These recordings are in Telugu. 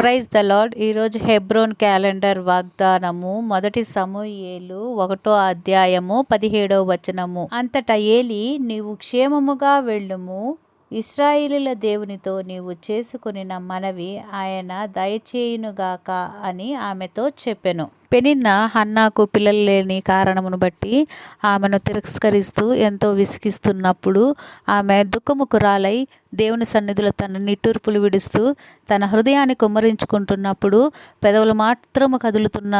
Praise the lord. ఈరోజు హెబ్రోన్ క్యాలెండర్ వాగ్దానము మొదటి సమూయేలు ఒకటో అధ్యాయము పదిహేడవ వచనము. అంతటా ఏలి నీవు క్షేమముగా వెళ్ళుము. ఇస్రాయిలుల దేవునితో నీవు చేసుకుని మనవి ఆయన దయచేయునుగాక అని ఆమెతో చెప్పెను. పెనిన్న హన్నాకు పిల్లలు లేని కారణమును బట్టి ఆమెను తిరస్కరిస్తూ ఎంతో విసిగిస్తున్నప్పుడు ఆమె దుఃఖముఖురాలై దేవుని సన్నిధిలో తన నిట్టూర్పులు విడుస్తూ తన హృదయాన్ని కుమ్మరించుకుంటున్నప్పుడు పెదవులు మాత్రము కదులుతున్న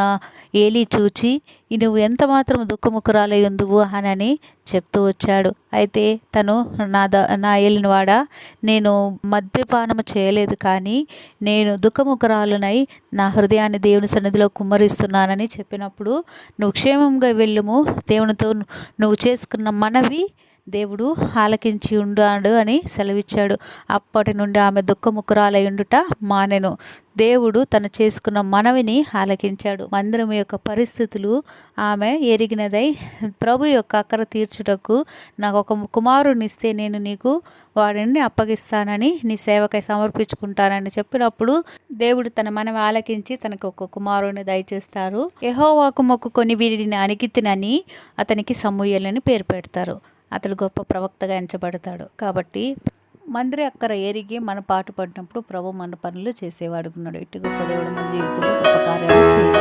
ఏలి చూచి నువ్వు ఎంత మాత్రం దుఃఖముఖురాలై ఉందువు? అనని చెప్తూ వచ్చాడు. అయితే తను నా ద నా ఏలినవాడ నేను మద్యపానము చేయలేదు కానీ నేను దుఃఖముఖురాలునై నా హృదయాన్ని దేవుని సన్నిధిలో కుమ్మరిస్తున్నానని చెప్పినప్పుడు నువ్వు క్షేమంగా వెళ్ళుము. దేవునితో నువ్వు చేసుకున్న మనవి దేవుడు ఆలకించి ఉండాడు అని సెలవిచ్చాడు. అప్పటి నుండి ఆమె దుఃఖముఖురాలై ఉండుట మానెను. దేవుడు తను చేసుకున్న మనవిని ఆలకించాడు. మందిరం యొక్క పరిస్థితులు ఆమె ఎరిగినదై ప్రభు యొక్క అక్కర తీర్చుటకు నాకు ఒక కుమారునిస్తే నేను నీకు వాడిని అప్పగిస్తానని నీ సేవకై సమర్పించుకుంటానని చెప్పినప్పుడు దేవుడు తన మనవి ఆలకించి తనకు ఒక కుమారుని దయచేస్తారు. యహోవాకు మొక్కుకొని వీడిని అణిగితినని అతనికి సమూయలని పేరు పెడతారు. అతడు గొప్ప ప్రవక్తగా ఎంచబడతాడు. కాబట్టి మందిరి అక్కర ఎరిగి మన పాటు పడినప్పుడు ప్రభు మన పనులు చేసేవాడు ఉన్నాడు ఇటు గొప్ప దేవుడు మన జీవితంలో గొప్ప కార్యాలు చేయాలి